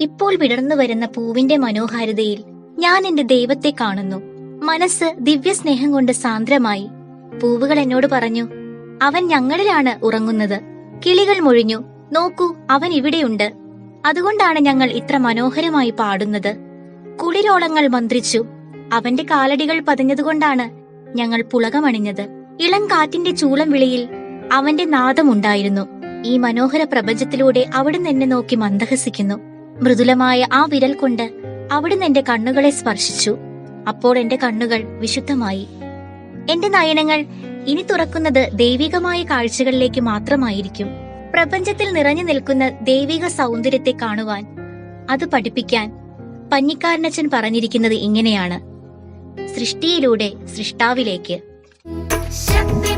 ഇപ്പോൾ വിടർന്നു വരുന്ന പൂവിന്റെ മനോഹാരിതയിൽ ഞാൻ എന്റെ ദൈവത്തെ കാണുന്നു. മനസ്സ് ദിവ്യസ്നേഹം കൊണ്ട് സാന്ദ്രമായി. പൂവുകൾ എന്നോട് പറഞ്ഞു അവൻ ഞങ്ങളിലാണ് ഉറങ്ങുന്നത്. കിളികൾ മൊഴിഞ്ഞു നോക്കൂ അവൻ ഇവിടെയുണ്ട്. അതുകൊണ്ടാണ് ഞങ്ങൾ ഇത്ര മനോഹരമായി പാടുന്നത്. കുളിരോളങ്ങൾ മന്ത്രിച്ചു. അവന്റെ കാലടികൾ പതിഞ്ഞതുകൊണ്ടാണ് ഞങ്ങൾ പുളകമണിഞ്ഞത്. ഇളം കാറ്റിന്റെ ചൂളം വിളിയിൽ അവന്റെ നാദമുണ്ടായിരുന്നു. ഈ മനോഹര പ്രപഞ്ചത്തിലൂടെ അവിടുന്ന് എന്നെ നോക്കി മന്ദഹസിക്കുന്നു. മൃദുലമായ ആ വിരൽ കൊണ്ട് അവിടുന്ന് എന്റെ കണ്ണുകളെ സ്പർശിച്ചു. അപ്പോൾ എന്റെ കണ്ണുകൾ വിശുദ്ധമായി. എന്റെ നയനങ്ങൾ ഇനി തുറക്കുന്നത് ദൈവികമായ കാഴ്ചകളിലേക്ക് മാത്രമായിരിക്കും. പ്രപഞ്ചത്തിൽ നിറഞ്ഞു നിൽക്കുന്ന ദൈവിക സൗന്ദര്യത്തെ കാണുവാൻ അത് പഠിപ്പിക്കാൻ പഞ്ഞിക്കാരനച്ചൻ പറഞ്ഞിരിക്കുന്നത് ഇങ്ങനെയാണ്. സൃഷ്ടിയിലൂടെ സൃഷ്ടാവിലേക്ക്. ശക്തി